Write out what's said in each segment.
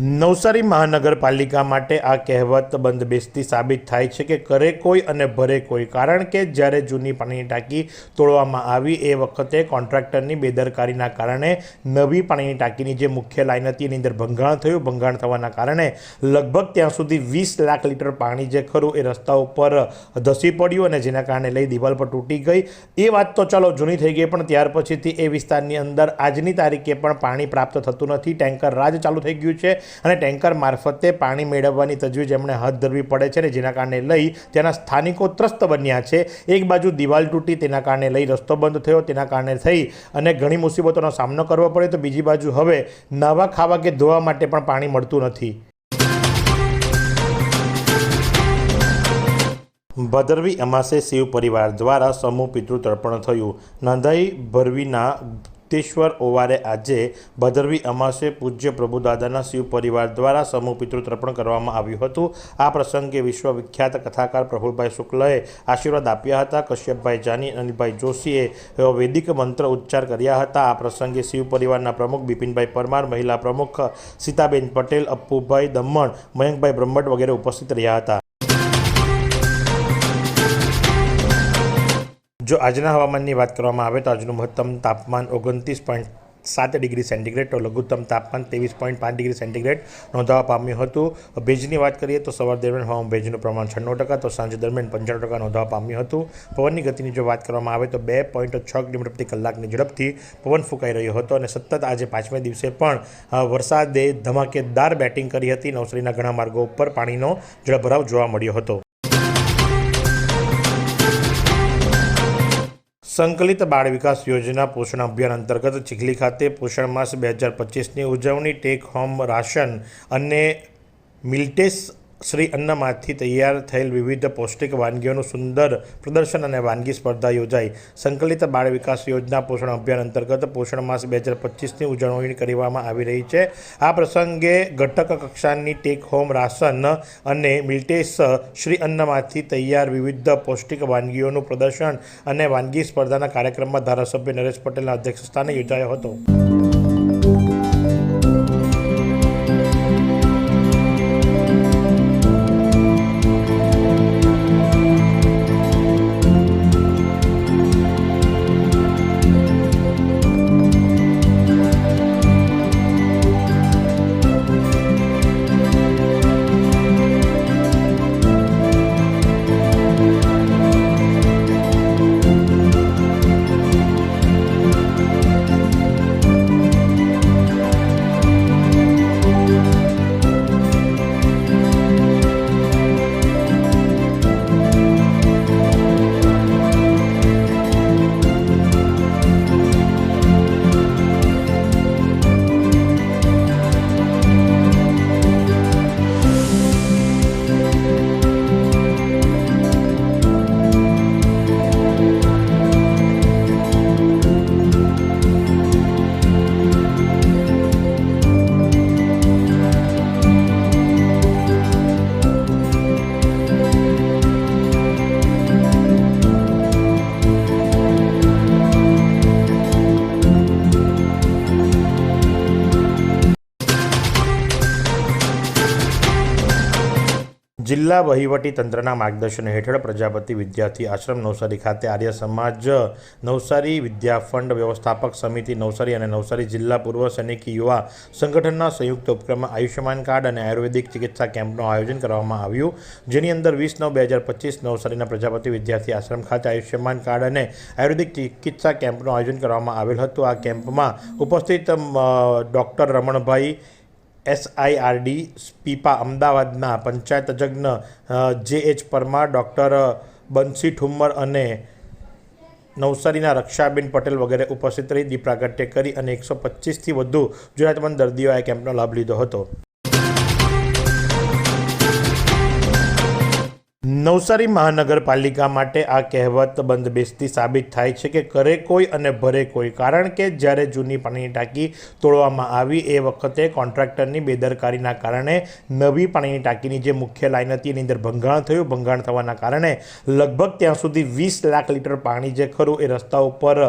નવસારી મહાનગરપાલિકા માટે આ કહેવત બંધ બેસતી સાબિત થાય છે કે કરે કોઈ અને ભરે કોઈ. કારણ કે જ્યારે જૂની પાણીની ટાંકી તોડવામાં આવી, એ વખતે કોન્ટ્રાક્ટરની બેદરકારીના કારણે નવી પાણીની ટાંકીની જે મુખ્ય લાઇન હતી, એની અંદર ભંગાણ થયું. ભંગાણ થવાના કારણે લગભગ ત્યાં સુધી વીસ લાખ લીટર પાણી જે ખરું એ રસ્તા ઉપર ધસી પડ્યું અને જેના કારણે લઈ દિવાલ પર તૂટી ગઈ. એ વાત તો ચાલો જૂની થઈ ગઈ, પણ ત્યાર પછીથી એ વિસ્તારની અંદર આજની તારીખે પણ પાણી પ્રાપ્ત થતું નથી. ટેન્કર રાજ ચાલુ થઈ ગયું છે. અને ટેન્કર મારફતે પાણી મેળવવાની તજવીજ એમણે હાથ ધરવી પડે છે ને જેના કારણે લઈ ત્યાંના સ્થાનિકો ત્રસ્ત બન્યા છે. એક બાજુ દિવાલ તૂટી તેના કારણે લઈ રસ્તો બંધ થયો, તેના કારણે થઈ અને ઘણી મુસીબતોનો સામનો કરવો પડ્યો. તો બીજી બાજુ હવે નાવા ખાવા કે ધોવા માટે પણ પાણી મળતું નથી. ભદરવી અમાસે શિવ પરિવાર દ્વારા સમૂહ પિતૃ તર્પણ થયું. નંદાઈ ભરવીના ગુપ્તેશ્વર ઓવારે આજે ભદરવી અમાસે પૂજ્ય પ્રભુદાદાના શિવ પરિવાર દ્વારા સમૂહ પિતૃ કરવામાં આવ્યું હતું. આ પ્રસંગે વિશ્વવિખ્યાત કથાકાર પ્રફુલભાઈ શુક્લએ આશીર્વાદ આપ્યા હતા. કશ્યપભાઈ જાની અનિલભાઈ જોશીએ વૈદિક મંત્ર ઉચ્ચાર કર્યા હતા. આ પ્રસંગે શિવ પરિવારના પ્રમુખ બિપિનભાઈ પરમાર, મહિલા પ્રમુખ સીતાબેન પટેલ, અપ્પુભાઈ દમણ, મયંકભાઈ બ્રહ્મટ વગેરે ઉપસ્થિત રહ્યા હતા. જો આજના હવામાનની વાત કરવામાં આવે તો આજનું મહત્તમ તાપમાન ઓગણત્રીસ પોઈન્ટ સાત ડિગ્રી સેન્ટીગ્રેડ તો લઘુત્તમ તાપમાન ત્રેવીસ પોઈન્ટ પાંચ ડિગ્રી સેન્ટીગ્રેડ નોંધવા પામ્યું હતું. ભેજની વાત કરીએ તો સવાર દરમિયાન હવામાં ભેજનું પ્રમાણ છન્નું ટકા તો સાંજ દરમિયાન પંચાણું ટકા નોંધવા પામ્યું હતું. પવનની ગતિની જો વાત કરવામાં આવે તો બે પોઈન્ટ છ કિલોમીટર પ્રતિ કલાકની ઝડપથી પવન ફૂંકાઈ રહ્યો હતો અને સતત આજે પાંચમે દિવસે પણ વરસાદે ધમાકેદાર બેટિંગ કરી હતી. નવસારીના ઘણા માર્ગો ઉપર પાણીનો જળભરાવ જોવા મળ્યો હતો. સંકલિત બાળ વિકાસ યોજના પોષણ અભિયાન અંતર્ગત ચીખલી ખાતે પોષણ માસ બે હજાર પચીસની ઉજવણી, ટેક હોમ, રાશન અને મિલ્ટેસ શ્રી અન્નમાંથી તૈયાર થયેલ વિવિધ પૌષ્ટિક વાનગીઓનું સુંદર પ્રદર્શન અને વાનગી સ્પર્ધા યોજાઈ. સંકલિત બાળ વિકાસ યોજના પોષણ અભિયાન અંતર્ગત પોષણ માસ બે હજાર પચીસની ઉજવણી કરવામાં આવી રહી છે. આ પ્રસંગે ઘટક કક્ષાની ટેક હોમ રાશન અને મિલ્ટેસ શ્રી અન્નમાંથી તૈયાર વિવિધ પૌષ્ટિક વાનગીઓનું પ્રદર્શન અને વાનગી સ્પર્ધાના કાર્યક્રમમાં ધારાસભ્ય નરેશ પટેલના અધ્યક્ષસ્થાને યોજાયો હતો. જિલ્લા વહીવટી તંત્રના માર્ગદર્શન હેઠળ પ્રજાપતિ વિદ્યાર્થી આશ્રમ નવસારી ખાતે આર્ય સમાજ નવસારી વિદ્યા ફંડ વ્યવસ્થાપક સમિતિ નવસારી અને નવસારી જિલ્લા પૂર્વ સૈનિકી યુવા સંગઠનના સંયુક્ત ઉપક્રમમાં આયુષ્યમાન કાર્ડ અને આયુર્વેદિક ચિકિત્સા કેમ્પનું આયોજન કરવામાં આવ્યું, જેની અંદર વીસ નવ બે હજાર પચીસ નવસારીના પ્રજાપતિ વિદ્યાર્થી આશ્રમ ખાતે આયુષ્યમાન કાર્ડ અને આયુર્વેદિક ચિકિત્સા કેમ્પનું આયોજન કરવામાં આવેલ હતું. આ કેમ્પમાં ઉપસ્થિત ડૉક્ટર રમણભાઈ એસઆઈઆરડી પીપા અમદાવાદના પંચાયત તજજ્ઞ J H Parmar, doctor Bansi Thummar અને નવસારીના રક્ષાબેન પટેલ વગેરે ઉપસ્થિત રહી દીપ પ્રાગટ્ય કરી અને એકસો પચીસથી વધુ જરૂરિયાતમંદ દર્દીઓએ આ કેમ્પનો લાભ લીધો હતો. નવસારી મહાનગરપાલિકા માટે આ કહેવત બંધ બેસતી સાબિત થાય છે કે કરે કોઈ અને ભરે કોઈ. કારણ કે જ્યારે જૂની પાણીની ટાંકી તોડવામાં આવી, એ વખતે કોન્ટ્રાક્ટરની બેદરકારીના કારણે નવી પાણીની ટાંકીની જે મુખ્ય લાઈન હતી, એની અંદર ભંગાણ થયું. ભંગાણ થવાના કારણે લગભગ ત્યાં સુધી વીસ લાખ લીટર પાણી જે ખરું એ રસ્તા ઉપર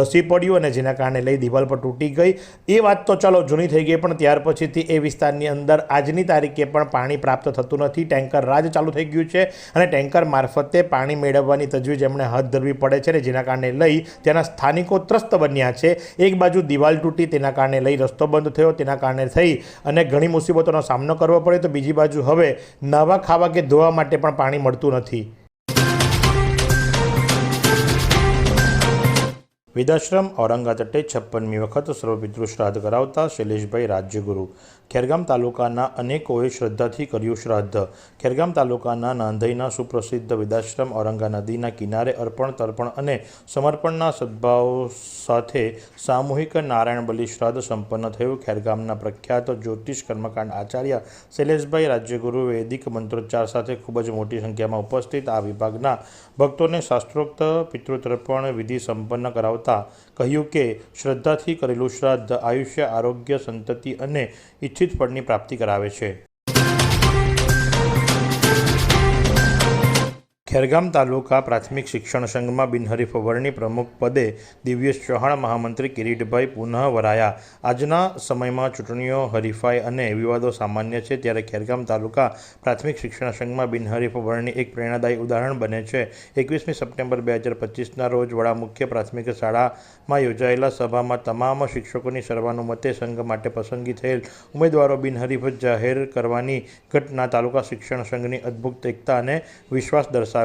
ધસી પડ્યું અને જેના કારણે લઈ દિવાલ પર તૂટી ગઈ. એ વાત તો ચાલો જૂની થઈ ગઈ, પણ ત્યાર પછીથી એ વિસ્તારની અંદર આજની તારીખે પણ પાણી પ્રાપ્ત થતું નથી. ટેન્કર રાજ ચાલુ થઈ ગયું છે. અને ટેન્કર મારફતે પાણી મેળવવાની તજવીજ એમણે હાથ ધરવી પડે છે ને જેના કારણે લઈ ત્યાંના સ્થાનિકો ત્રસ્ત બન્યા છે. એક બાજુ દિવાલ તૂટી તેના કારણે લઈ રસ્તો બંધ થયો, તેના કારણે થઈ અને ઘણી મુસીબતોનો સામનો કરવો પડ્યો. તો બીજી બાજુ હવે નાવા ખાવા કે ધોવા માટે પણ પાણી મળતું નથી. વિદાશ્રમ ઔરંગા તટે છપ્પનમી વખત સર્વપિતૃ શ્રાદ્ધ કરાવતા શૈલેષભાઈ રાજ્યગુરુ. ખેરગામ તાલુકાના અનેકોએ શ્રદ્ધાથી કર્યું શ્રાદ્ધ. ખેરગામ તાલુકાના નાંધઈના સુપ્રસિદ્ધ વિદાશ્રમ, ઔરંગા નદીના કિનારે અર્પણ, તર્પણ અને સમર્પણના સદભાવ સાથે સામૂહિક નારાયણ બલિ શ્રાદ્ધ સંપન્ન થયું. ખેરગામના પ્રખ્યાત જ્યોતિષ કર્મકાંડ આચાર્ય શૈલેષભાઈ રાજ્યગુરુ વૈદિક મંત્રોચ્ચાર સાથે ખૂબ જ મોટી સંખ્યામાં ઉપસ્થિત. આ વિભાગના ભક્તોને શાસ્ત્રોક્ત પિતૃતર્પણ વિધિ સંપન્ન કરાવતા કહ્યું કે શ્રદ્ધાથી કરેલું શ્રાદ્ધ આયુષ્ય આરોગ્ય સંતતિ અને ઇચ્છિત ફળની પ્રાપ્તિ કરાવે છે. ખેરગામ તાલુકા પ્રાથમિક શિક્ષણ સંઘમાં બિનહરીફ વર્ણી પ્રમુખ પદે દિવ્યેશ ચૌહાણ, મહામંત્રી કિરીટભાઈ પુનઃ વરાયા. આજના સમયમાં ચૂંટણીઓ હરીફાઈ અને વિવાદો સામાન્ય છે, ત્યારે ખેરગામ તાલુકા પ્રાથમિક શિક્ષણ સંઘમાં બિનહરીફ વર્ણી એક પ્રેરણાદાયી ઉદાહરણ બને છે. એકવીસમી સપ્ટેમ્બર બે હજાર પચીસના રોજ વડા મુખ્ય પ્રાથમિક શાળામાં યોજાયેલા સભામાં તમામ શિક્ષકોની સર્વાનુમતે સંઘ માટે પસંદગી થયેલ ઉમેદવારો બિનહરીફ જાહેર કરવાની ઘટના તાલુકા શિક્ષણ સંઘની અદ્ભુત એકતા અને વિશ્વાસ દર્શાવે